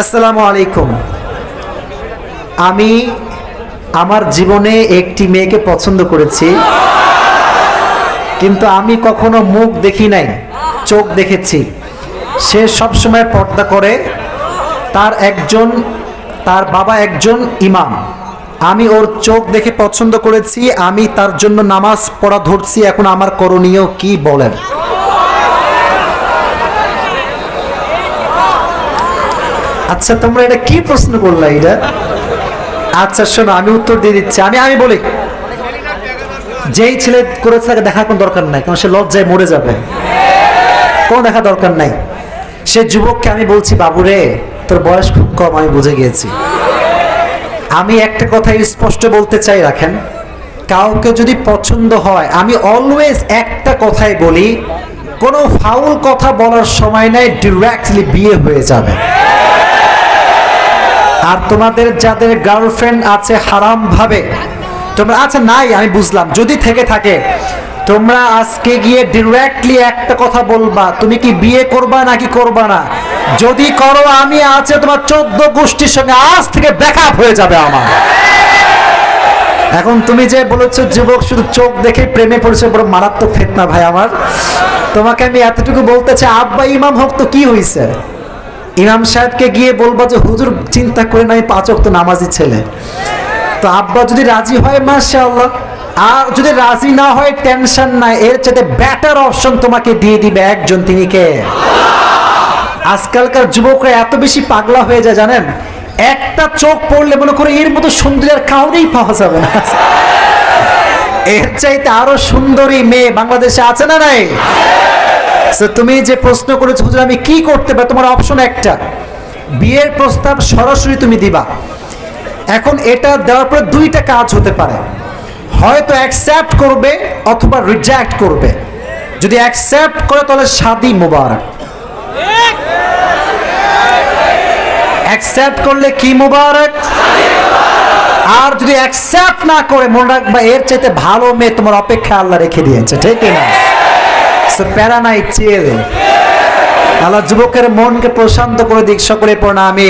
আসসালামু আলাইকুম। আমি আমার জীবনে একটি মেয়েকে পছন্দ করেছি, কিন্তু আমি কখনো মুখ দেখি নাই, চোখ দেখেছি। সে সব সময় পর্দা করে, তার একজন, তার বাবা একজন ইমাম। আমি ওর চোখ দেখে পছন্দ করেছি, আমি তার জন্য নামাজ পড়া ধরছি, এখন আমার করণীয় কি বলেন? আচ্ছা তোমরা এটা কি প্রশ্ন করলা এটা আচ্ছা শোনো, আমি উত্তর দিয়ে দিচ্ছি। আমি আমি বলি। যেই ছেলে করেছে তাকে দেখার কোনো দরকার নাই, কারণ সে লজ্জায় মরে যাবে। কোনো দেখা দরকার নাই। সে যুবককে আমি বলছি, বাবুরে, তোর বয়স খুব কম, আমি বুঝে গিয়েছি। আমি একটা কথাই স্পষ্ট বলতে চাই, রাখেন। কাউকে যদি পছন্দ হয়, আমি অলওয়েজ একটা কথাই বলি, কোনো ফাউল কথা বলার সময় নাই ডিরেক্টলি বিয়ে হয়ে যাবে। আর তোমাদের যাদের গার্লফ্রেন্ড আছে, হারাম ভাবে। তোমরা আচ্ছা নাই, আমি বুঝলাম। যদি থেকে থাকে, তোমরা আজকে গিয়ে ডিরেক্টলি একটা কথা বলবা, তুমি কি বিয়ে করবা নাকি করবা না? যদি করো, আমি আছে তোমার চোদ্দ গোষ্ঠীর সঙ্গে, আজ থেকে ব্যাকআপ হয়ে যাবে আমার। এখন তুমি যে বলেছ, যুবক, শুধু চোখ দেখে প্রেমে পড়েছে, বড় মারাত্মক ফেতনা ভাই আমার। তোমাকে আমি এতটুকু বলতে চাই, আব্বা, ইমাম হোক তো কি হয়েছে ইমাম সাহেবকে গিয়ে বলব যে, হুজুর, চিন্তা করে নাই পাঁচ অক্ত নামাজি ছেলে। তো আব্বা যদি রাজি হয়, মাশাআল্লাহ। আর যদি রাজি না হয়, টেনশন নাই। এর চাইতে বেটার অপশন তোমাকে দিয়ে দিবে একজন, তিনি কে? আজকালকার যুবকরা এত বেশি পাগলা হয়ে যায়, জানেন? একটা চোখ পড়লে মনে করে এর মতো সুন্দর আর কাউরেই পাওয়া যাবে না। এর চাইতে আরও সুন্দরী মেয়ে বাংলাদেশে আছে না নাই? তুমি যে প্রশ্ন করেছ হুজুর আমি কি করতে পারি, তোমার অপশন একটা। বিয়ের প্রস্তাব সরাসরি তুমি দিবা। এখন এটা দেওয়ার পরে দুইটা কাজ হতে পারে। হয়তো অ্যাকসেপ্ট করবে অথবা রিজেক্ট করবে। যদি অ্যাকসেপ্ট করে, তাহলে শাদি মুবারক। অ্যাকসেপ্ট করলে কি মুবারক? আর যদি অ্যাকসেপ্ট না করে, মনে রাখবা এর চাইতে ভালো মেয়ে তোমার অপেক্ষা আল্লাহ রেখে দিয়েছে, ঠিক না প্যারা নাই চিল। আল্লাহ যুবকের মনকে প্রশান্ত করে দিক সকলে প্রণামী